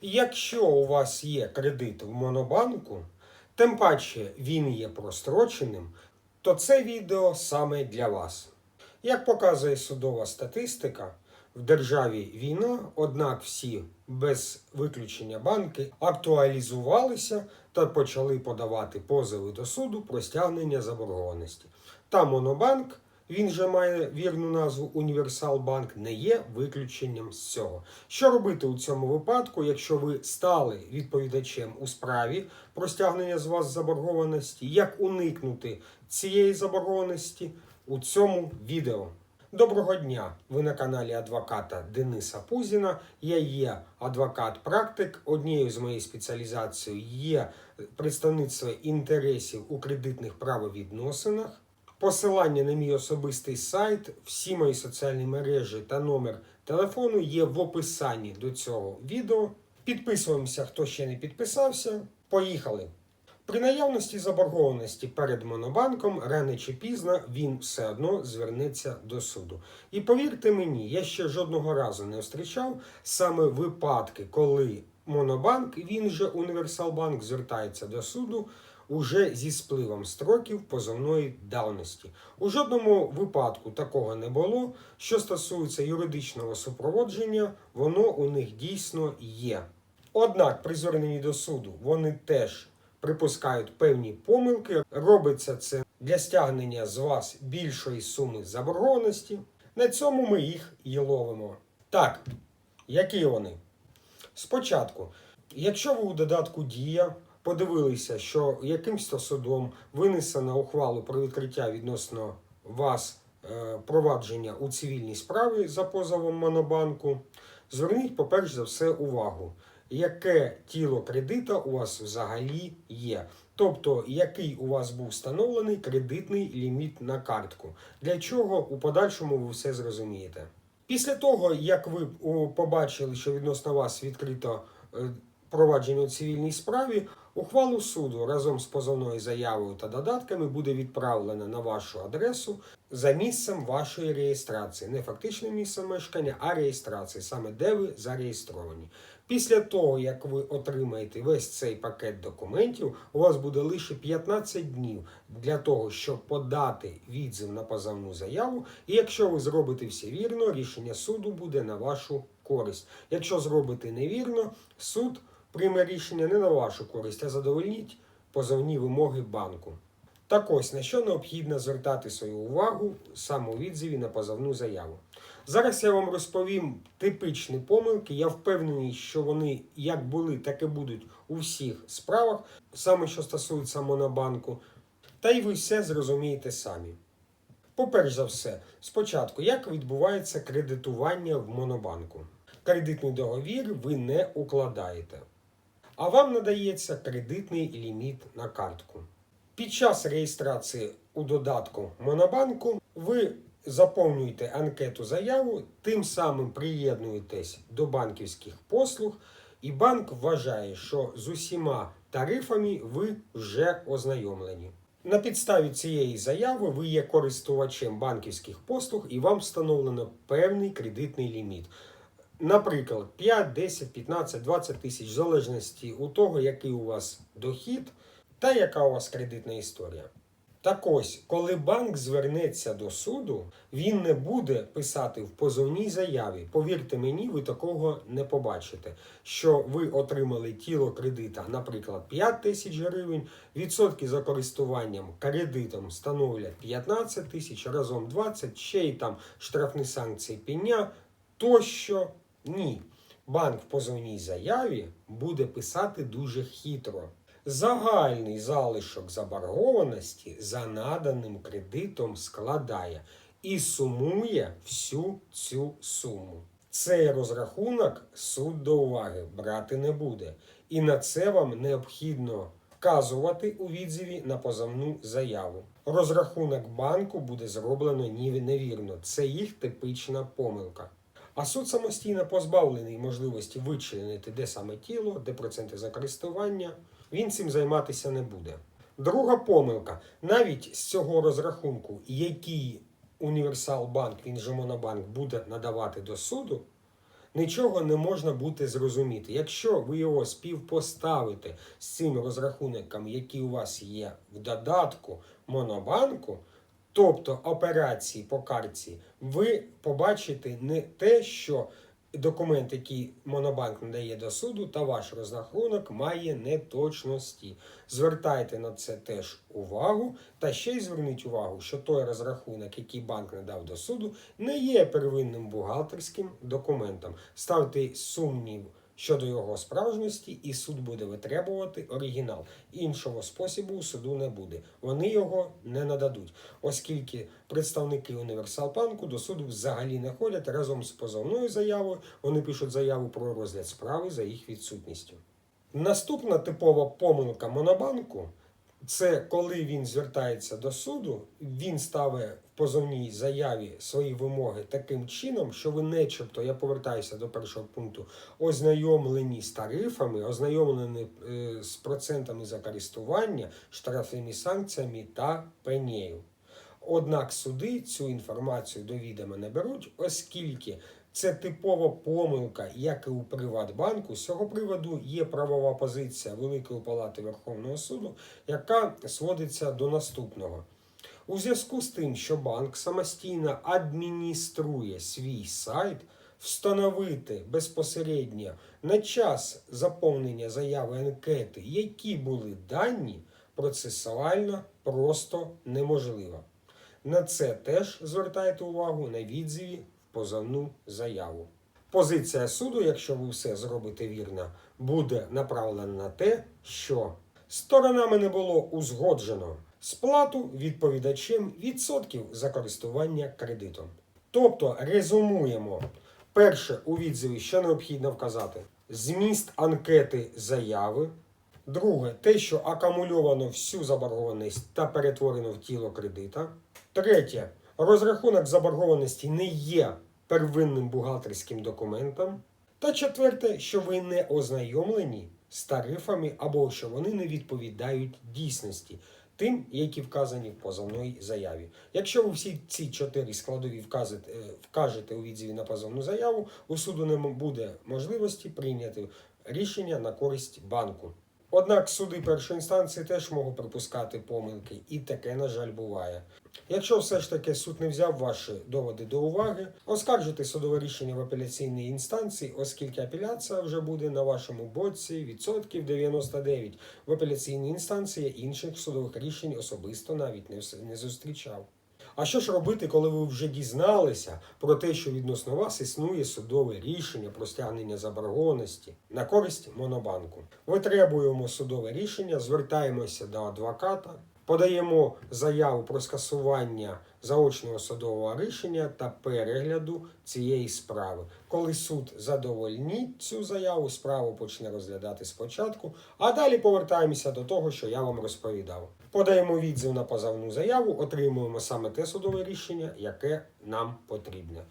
Якщо у вас є кредит в Монобанку, тим паче він є простроченим, то це відео саме для вас. Як показує судова статистика, в державі війна, однак всі без виключення банки актуалізувалися та почали подавати позови до суду про стягнення заборгованості. Та Монобанк, він же має вірну назву Універсалбанк, не є виключенням з цього. Що робити у цьому випадку, якщо ви стали відповідачем у справі про стягнення з вас заборгованості? Як уникнути цієї заборгованості у цьому відео? Доброго дня! Ви на каналі адвоката Дениса Пузіна. Я є адвокат-практик. Однією з моєї спеціалізацій є представництво інтересів у кредитних правовідносинах. Посилання на мій особистий сайт, всі мої соціальні мережі та номер телефону є в описанні до цього відео. Підписуємося, хто ще не підписався. Поїхали! При наявності заборгованості перед монобанком рано чи пізно він все одно звернеться до суду. І повірте мені, я ще жодного разу не зустрічав саме випадки, коли монобанк, він же Універсалбанк, звертається до суду уже зі спливом строків позовної давності. У жодному випадку такого не було. Що стосується юридичного супроводження, воно у них дійсно є. Однак при зверненні до суду вони теж припускають певні помилки. Робиться це для стягнення з вас більшої суми заборгованості. На цьому ми їх і ловимо. Так, які вони? Спочатку, якщо ви у додатку Дія подивилися, що якимсь судом винесено ухвалу про відкриття відносно вас е, провадження у цивільній справі за позовом Монобанку, зверніть, по-перше за все, увагу, яке тіло кредита у вас взагалі є. Тобто, який у вас був встановлений кредитний ліміт на картку. Для чого у подальшому ви все зрозумієте. Після того, як ви побачили, що відносно вас відкрито е, провадження у цивільній справі, ухвалу суду разом з позовною заявою та додатками буде відправлена на вашу адресу за місцем вашої реєстрації. Не фактичним місцем мешкання, а реєстрації, саме де ви зареєстровані. Після того, як ви отримаєте весь цей пакет документів, у вас буде лише 15 днів для того, щоб подати відзив на позовну заяву. І якщо ви зробите все вірно, рішення суду буде на вашу користь. Якщо зробите невірно, суд прийме рішення не на вашу користь, а задовольніть позовні вимоги банку. Так ось на що необхідно звертати свою увагу саме у відзиві на позовну заяву. Зараз я вам розповім типичні помилки. Я впевнений, що вони як були, так і будуть у всіх справах, саме що стосується монобанку. Та й ви все зрозумієте самі. Поперш за все, спочатку, як відбувається кредитування в монобанку? Кредитний договір ви не укладаєте, а вам надається кредитний ліміт на картку. Під час реєстрації у додатку Монобанку ви заповнюєте анкету заяву, тим самим приєднуєтесь до банківських послуг, і банк вважає, що з усіма тарифами ви вже ознайомлені. На підставі цієї заяви ви є користувачем банківських послуг і вам встановлено певний кредитний ліміт. Наприклад, 5, 10, 15, 20 тисяч, в залежності у того, який у вас дохід та яка у вас кредитна історія. Так ось, коли банк звернеться до суду, він не буде писати в позовній заяві. Повірте мені, ви такого не побачите. Що ви отримали тіло кредита, наприклад, 5 тисяч гривень, відсотки за користуванням кредитом становлять 15 тисяч, разом 20, ще й там штрафні санкції пеня, тощо ні. Банк в позовній заяві буде писати дуже хитро. Загальний залишок заборгованості за наданим кредитом складає і сумує всю цю суму. Цей розрахунок суд до уваги брати не буде, і на це вам необхідно вказувати у відзиві на позовну заяву. Розрахунок банку буде зроблено невірно. Це їх типична помилка. А суд самостійно позбавлений можливості вичленити, де саме тіло, де проценти за користування. Він цим займатися не буде. Друга помилка. Навіть з цього розрахунку, який Універсалбанк, він же Монобанк, буде надавати до суду, нічого не можна буде зрозуміти. Якщо ви його співпоставите з цим розрахунком, які у вас є в додатку Монобанку, тобто операції по картці, ви побачите не те, що документ, який Монобанк надає до суду, та ваш розрахунок має неточності. Звертайте на це теж увагу, та ще й зверніть увагу, що той розрахунок, який банк надав до суду, не є первинним бухгалтерським документом. Ставте сумнів щодо його справжності, і суд буде витребувати оригінал. Іншого способу у суду не буде. Вони його не нададуть, оскільки представники Універсалбанку до суду взагалі не ходять разом з позовною заявою. Вони пишуть заяву про розгляд справи за їх відсутністю. Наступна типова помилка Монобанку це коли він звертається до суду, він ставить в позовній заяві свої вимоги таким чином, що ви начебто, я повертаюся до першого пункту, ознайомлені з тарифами, ознайомлені е, з процентами за користування, штрафними санкціями та пенею. Однак суди цю інформацію до відома не беруть, оскільки це типова помилка, як і у Приватбанку. З цього приводу є правова позиція Великої Палати Верховного суду, яка сводиться до наступного. У зв'язку з тим, що банк самостійно адмініструє свій сайт, встановити безпосередньо на час заповнення заяви анкети, які були дані, процесуально просто неможливо. На це теж звертайте увагу на відзиві позовну заяву. Позиція суду, якщо ви все зробите вірно, буде направлена на те, що сторонами не було узгоджено сплату відповідачем відсотків за користування кредитом. Тобто, резумуємо, перше у відзиві, що необхідно вказати: зміст анкети заяви. Друге, те, що акумульовано всю заборгованість та перетворено в тіло кредита. Третє, розрахунок заборгованості не є первинним бухгалтерським документом. Та четверте, що ви не ознайомлені з тарифами або що вони не відповідають дійсності, тим, які вказані в позовній заяві. Якщо ви всі ці чотири складові вказите, вкажете у відзиві на позовну заяву, у суду не буде можливості прийняти рішення на користь банку. Однак суди першої інстанції теж можуть припускати помилки, і таке, на жаль, буває. Якщо все ж таки суд не взяв ваші доводи до уваги, оскаржуйте судове рішення в апеляційній інстанції, оскільки апеляція вже буде на вашому боці відсотків 99. В апеляційній інстанції інших судових рішень особисто навіть не зустрічав. А що ж робити, коли ви вже дізналися про те, що відносно вас існує судове рішення про стягнення заборгованості на користь Монобанку? Витребуємо судове рішення, звертаємося до адвоката, подаємо заяву про скасування заочного судового рішення та перегляду цієї справи. Коли суд задовольнить цю заяву, справу почне розглядати спочатку, а далі повертаємося до того, що я вам розповідав. Подаємо відзив на позовну заяву, отримуємо саме те судове рішення, яке нам потрібне.